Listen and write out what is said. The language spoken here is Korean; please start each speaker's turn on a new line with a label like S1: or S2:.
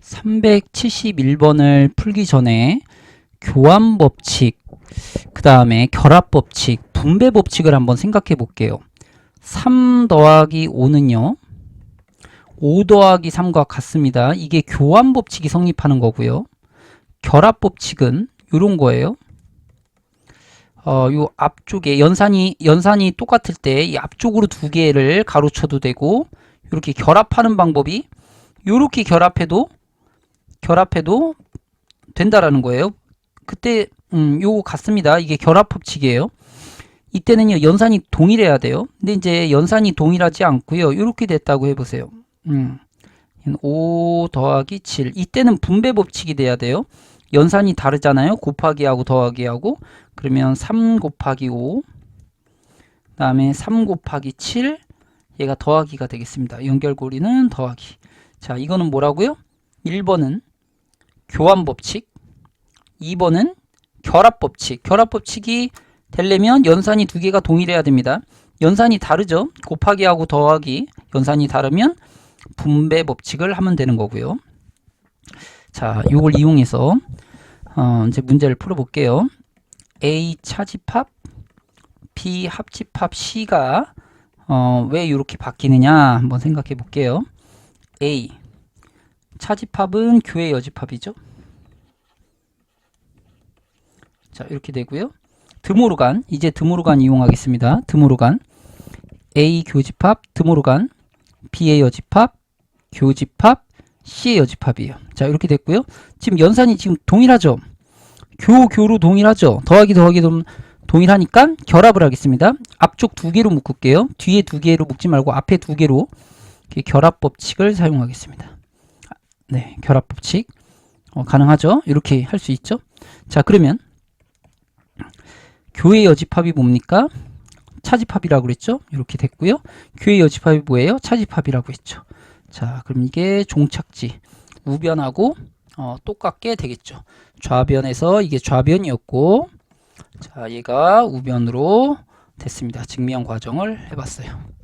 S1: 371번을 풀기 전에 교환 법칙, 그 다음에 결합 법칙, 분배 법칙을 한번 생각해 볼게요. 3 더하기 5는요. 5 더하기 3과 같습니다. 이게 교환 법칙이 성립하는 거고요. 결합 법칙은 이런 거예요. 어, 요 앞쪽에 연산이 연산이 똑같을 때 이 앞쪽으로 두 개를 가로쳐도 되고 이렇게 결합하는 방법이 이렇게 결합해도 결합해도 된다라는 거예요. 그때 음, 요거 같습니다. 이게 결합 법칙이에요. 이때는요 연산이 동일해야 돼요. 근데 이제 연산이 동일하지 않고요. 이렇게 됐다고 해보세요. 음, 5 더하기 7. 이때는 분배 법칙이 돼야 돼요. 연산이 다르잖아요. 곱하기 하고 더하기 하고 그러면 3 곱하기 5 그다음에 3 곱하기 7 얘가 더하기가 되겠습니다. 연결고리는 더하기. 자, 이거는 뭐라고요? 1번은 교환 법칙, 2번은 결합 법칙. 결합 법칙이 되려면 연산이 두 개가 동일해야 됩니다. 연산이 다르죠? 곱하기 하고 더하기 연산이 다르면 분배 법칙을 하면 되는 거고요. 자, 이걸 이용해서 어, 이제 문제를 풀어볼게요. A 차집합, B 합집합 C가 어, 왜 이렇게 바뀌느냐 한번 생각해 볼게요. A 차집합은 교의 여집합이죠. 자, 이렇게 되고요. 드모르간 이제 드모르간 이용하겠습니다. 드모르간 A 교집합, 드모르간 B의 여집합, 교집합, C의 여집합이에요. 자, 이렇게 됐고요. 지금 연산이 지금 동일하죠. 교, 교로 동일하죠. 더하기, 더하기 동, 동일하니까 결합을 하겠습니다. 앞쪽 두 개로 묶을게요. 뒤에 두 개로 묶지 말고 앞에 두 개로 결합 법칙을 사용하겠습니다. 네, 결합 법칙 어, 가능하죠. 이렇게 할 수 있죠. 자, 그러면 교의 여집합이 뭡니까? 차집합이라고 그랬죠. 이렇게 됐고요. 교의 여집합이 뭐예요? 차집합이라고 했죠. 자, 그럼 이게 종착지 우변하고 어, 똑같게 되겠죠. 좌변에서 이게 좌변이었고 자, 얘가 우변으로 됐습니다. 증명 과정을 해봤어요.